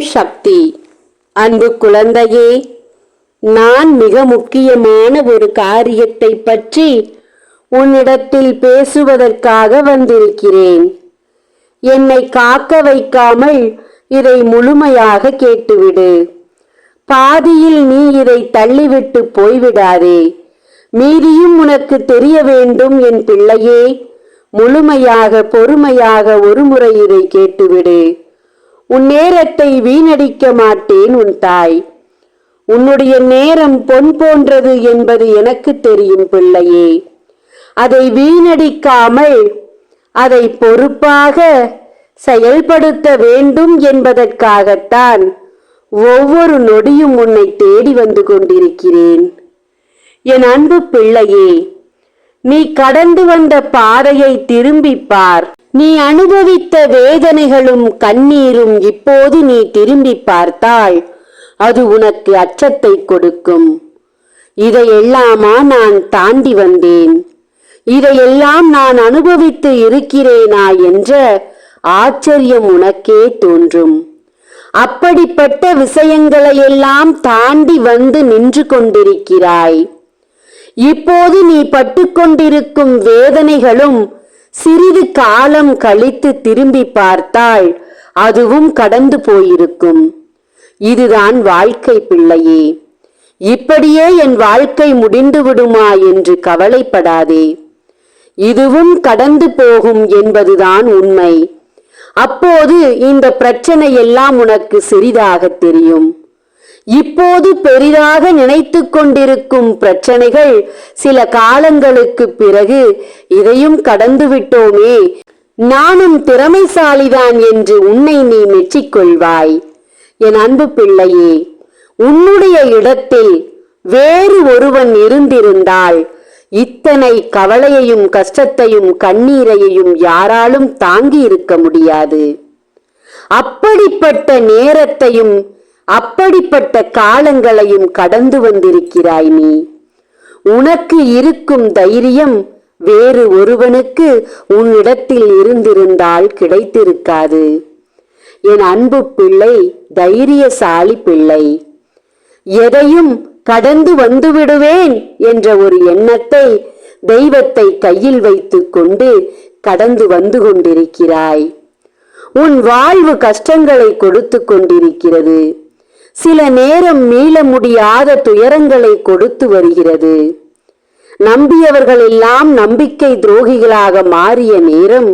சக்தி. அன்பு குழந்தையே நான் மிக முக்கியமான ஒரு காரியத்தை பற்றி உன்னிடத்தில் பேசுவதற்காக வந்திருக்கிறேன். என்னை காக்க வைக்காமல் இதை முழுமையாக கேட்டுவிடு. பாதியில் நீ இதை தள்ளிவிட்டு போய்விடாதே. மீதியும் உனக்கு தெரிய வேண்டும் என் பிள்ளையே முழுமையாக பொறுமையாக ஒருமுறை இதை கேட்டுவிடு. உன் நேரத்தை வீணடிக்க மாட்டேன் உன் தாய். உன்னுடைய நேரம் பொன் போன்றது என்பது எனக்கு தெரியும் பிள்ளையே. அதை வீணடிக்காமல் அதை பொறுப்பாக செயல்படுத்த வேண்டும் என்பதற்காகத்தான் ஒவ்வொரு நொடியும் உன்னை தேடி வந்து கொண்டிருக்கிறேன். என் அன்பு பிள்ளையே நீ கடந்து வந்த பாதையை திரும்பிப் பார். நீ அனுபவித்த வேதனைகளும் கண்ணீரும் இப்போது நீ திரும்பி பார்த்தால் அது உனக்கு அச்சத்தை கொடுக்கும். இதையெல்லாமா நான் தாண்டி வந்தேன்? இதையெல்லாம் நான் அனுபவித்து இருக்கிறேனா என்ற ஆச்சரியம் உனக்கே தோன்றும். அப்படிப்பட்ட விஷயங்களையெல்லாம் தாண்டி வந்து நின்று கொண்டிருக்கிறாய். இப்போது நீ பட்டுக்கொண்டிருக்கும் வேதனைகளும் சிறிது காலம் கழித்து திரும்பி பார்த்தால் அதுவும் கடந்து போயிருக்கும். இதுதான் வாழ்க்கை பிள்ளையே. இப்படியே என் வாழ்க்கை முடிந்து விடுமா என்று கவலைப்படாதே. இதுவும் கடந்து போகும் என்பதுதான் உண்மை. அப்போது இந்த பிரச்சனை எல்லாம் உனக்கு சிறிதாக தெரியும். இப்போது பெரிதாக நினைத்து கொண்டிருக்கும் பிரச்சனைகள் சில காலங்களுக்கு பிறகு இதையும் கடந்துவிட்டோமே நானும் திறமைசாலிதான் என்று உன்னை நீ மெச்சிக்கொள்வாய் என் அன்பு பிள்ளையே உன்னுடைய இடத்தில் வேறு ஒருவன் இருந்திருந்தால் இத்தனை கவலையையும் கஷ்டத்தையும் கண்ணீரையும் யாராலும் தாங்கி இருக்க முடியாது. அப்படிப்பட்ட நேரத்தையும் அப்படிப்பட்ட காலங்களையும் கடந்து வந்திருக்கிறாய் நீ. உனக்கு இருக்கும் தைரியம் வேறு ஒருவனுக்கு உன்னிடத்தில் இருந்திருந்தால் கிடைத்திருக்காது. என் அன்பு பிள்ளை தைரியசாலி பிள்ளை எதையும் கடந்து வந்துவிடுவேன் என்ற ஒரு எண்ணத்தை தெய்வத்தை கையில் வைத்துக்கொண்டு கடந்து வந்து கொண்டிருக்கிறாய். உன் வாழ்வு கஷ்டங்களை கொடுத்து கொண்டிருக்கிறது. சில நேரம் மீள முடியாத துயரங்களை கொடுத்து வருகிறது. நம்பியவர்கள் எல்லாம் நம்பிக்கை துரோகிகளாக மாறிய நேரம்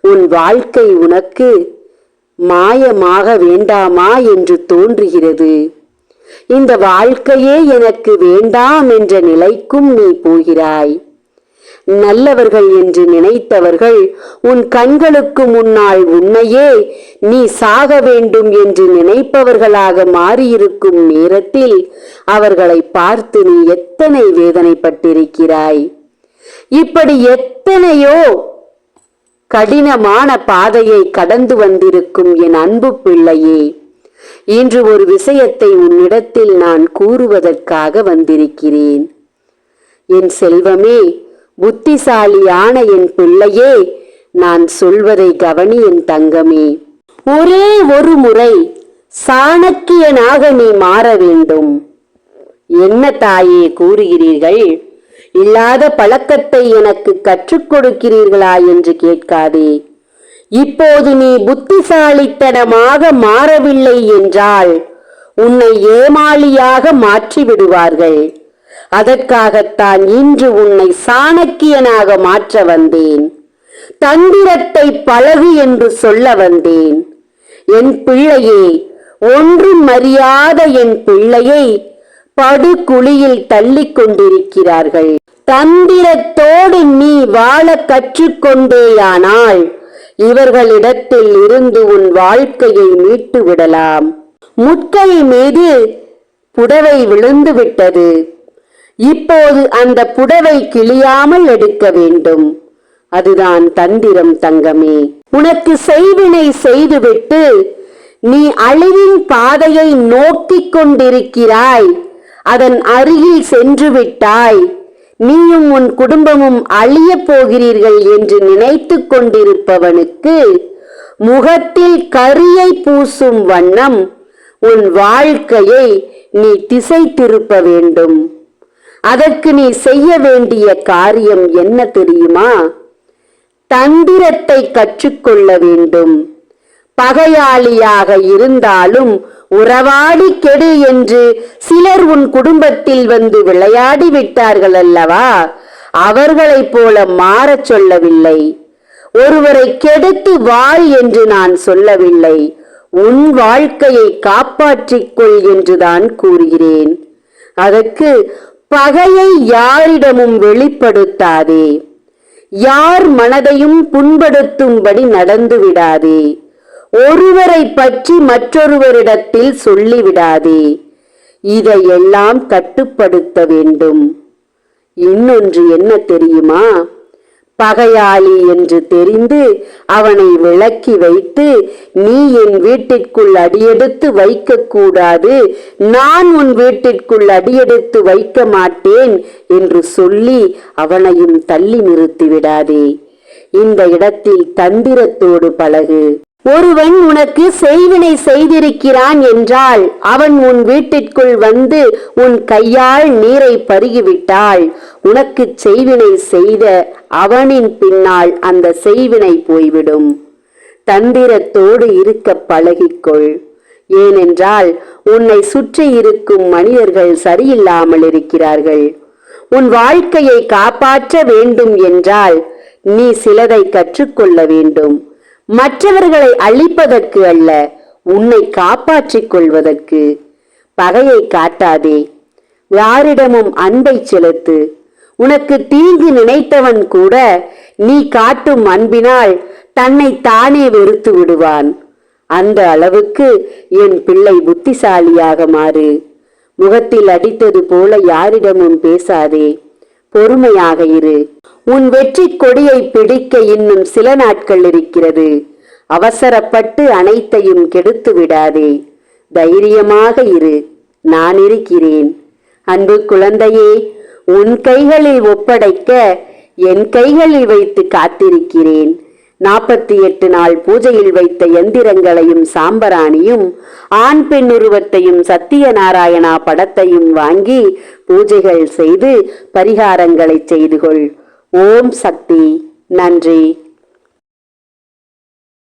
உன் வாழ்க்கை உனக்கு மாயமாக வேண்டாமா என்று தோன்றுகிறது. இந்த வாழ்க்கையே எனக்கு வேண்டாம் என்ற நிலைக்கும் நீ போகிறாய். நல்லவர்கள் என்று நினைத்தவர்கள் உன் கண்களுக்கு முன்னால் உண்மையே நீ சாக வேண்டும் என்று நினைப்பவர்களாக மாறியிருக்கும் நேரத்தில் அவர்களை பார்த்து நீ எத்தனை வேதனைப்பட்டிருக்கிறாய்? இப்படி எத்தனையோ கடினமான பாதையை கடந்து வந்திருக்கும் என் அன்பு பிள்ளையே இன்று ஒரு விஷயத்தை உன்னிடத்தில் நான் கூறுவதற்காக வந்திருக்கிறேன். என் செல்வமே புத்திசாலியான என் பிள்ளையே நான் சொல்வதை கவனி என் தங்கமே. ஒரே ஒரு முறை சாணக்கியனாக நீ மாற வேண்டும். என்ன தாயே கூறுகிறீர்கள்? இல்லாத பழக்கத்தை எனக்கு கற்றுக் கொடுக்கிறீர்களா என்று கேட்காதே. இப்போது நீ புத்திசாலித்தனமாக மாறவில்லை என்றால் உன்னை ஏமாளியாக மாற்றி விடுவார்கள் அதற்காகத்தான் இன்று உன்னை சாணக்கியனாக மாற்ற வந்தேன். தந்திரத்தை பழகு என்று சொல்ல வந்தேன். என் பிள்ளையே ஒன்றும் அறியாத என் பிள்ளையை படுகுழியில் தள்ளிக் கொண்டிருக்கிறார்கள். தந்திரத்தோடு நீ வாழ கற்றுக்கொண்டேயானால் இவர்களிடத்தில் இருந்து உன் வாழ்க்கையை மீட்டு விடலாம் முட்கள் மீது புடவை விழுந்து விட்டது இப்போது அந்த புடவை கிழியாமல் எடுக்க வேண்டும். அதுதான் தந்திரம் தங்கமே. உனக்கு செய்வினை செய்துவிட்டு நீ அழிவின் பாதையை நோக்கிக் கொண்டிருக்கிறாய். அதன் அருகில் சென்று விட்டாய். நீயும் உன் குடும்பமும் அழியப் போகிறீர்கள் என்று நினைத்து கொண்டிருப்பவனுக்கு முகத்தில் கரியை பூசும் வண்ணம் உன் வாழ்க்கையை நீ திசை திருப்ப வேண்டும். அதற்கு நீ செய்ய வேண்டிய காரியம் என்ன தெரியுமா? தந்திரத்தை கற்றுக்கொள்ள வேண்டும். பகையாளியாக இருந்தாலும் உறவாடி கெடு என்று சிலர் உன் குடும்பத்தில் வந்து விளையாடி விட்டார்கள் அல்லவா? அவர்களைப் போல மாறச் சொல்லவில்லை. ஒருவரை கெடுத்து வாழ் என்று நான் சொல்லவில்லை. உன் வாழ்க்கையை காப்பாற்றிக்கொள் என்றுதான் கூறுகிறேன். அதற்கு பகையை யாரிடமும் வெளிப்படுத்தாதே. யார் மனதையும் புண்படுத்தும்படி நடந்து விடாதே ஒருவரை பற்றி மற்றொருவரிடத்தில் சொல்லிவிடாதே. இதையெல்லாம் கட்டுப்படுத்த வேண்டும். இன்னொன்று என்ன தெரியுமா? பகையாளி என்று தெரிந்து அவனை விளக்கி வைத்து நீ என் வீட்டிற்குள் அடியெடுத்து வைக்கக்கூடாது. நான் உன் வீட்டிற்குள் அடியெடுத்து வைக்க மாட்டேன் என்று சொல்லி அவனையும் தள்ளி நிறுத்திவிடாதே. இந்த இடத்தில் தந்திரத்தோடு பழகு. ஒருவன் உனக்கு செய்வினை செய்திருக்கிறான் என்றால் அவன் உன் வீட்டிற்குள் வந்து உன் கையால் நீரை பருகிவிட்டால் உனக்கு செய்வினை செய்த அவனின் பின்னால் அந்த செய்வினை போய்விடும். தந்திரத்தோடு இருக்க பழகிக்கொள். ஏனென்றால் உன்னை சுற்றி இருக்கும் மனிதர்கள் சரியில்லாமல் இருக்கிறார்கள். உன் வாழ்க்கையை காப்பாற்ற வேண்டும் என்றால் நீ சிலதை கற்றுக்கொள்ள வேண்டும். மற்றவர்களை அழிப்பதற்கு அல்ல உன்னை காப்பாற்றிக் கொள்வதற்கு. பகையை காட்டாதே யாரிடமும் அன்பை செலுத்து. உனக்கு தீங்கு நினைத்தவன் கூட நீ காட்டும் அன்பினால் தன்னை தானே வெறுத்து விடுவான். அந்த அளவுக்கு என் பிள்ளை புத்திசாலியாக மாறு. முகத்தில் அடித்தது போல யாரிடமும் பேசாதே. பொறுமையாக இரு. உன் வெற்றி கொடியை பிடிக்க இன்னும் சில நாட்கள் இருக்கிறது. அவசரப்பட்டு அனைத்தையும் கெடுத்து விடாதே. தைரியமாக இரு. நான் இருக்கிறேன். அன்பு குழந்தையே உன் கைகளில் ஒப்படைக்க என் கைகளில் வைத்து காத்திருக்கிறேன். நாற்பத்தி எட்டு நாள் பூஜையில் வைத்த எந்திரங்களையும் சாம்பராணியும் ஆண் பெண் உருவத்தையும் சத்தியநாராயணா படத்தையும் வாங்கி பூஜைகள் செய்து பரிகாரங்களை செய்து கொள் ஓம் சக்தி. நன்றி.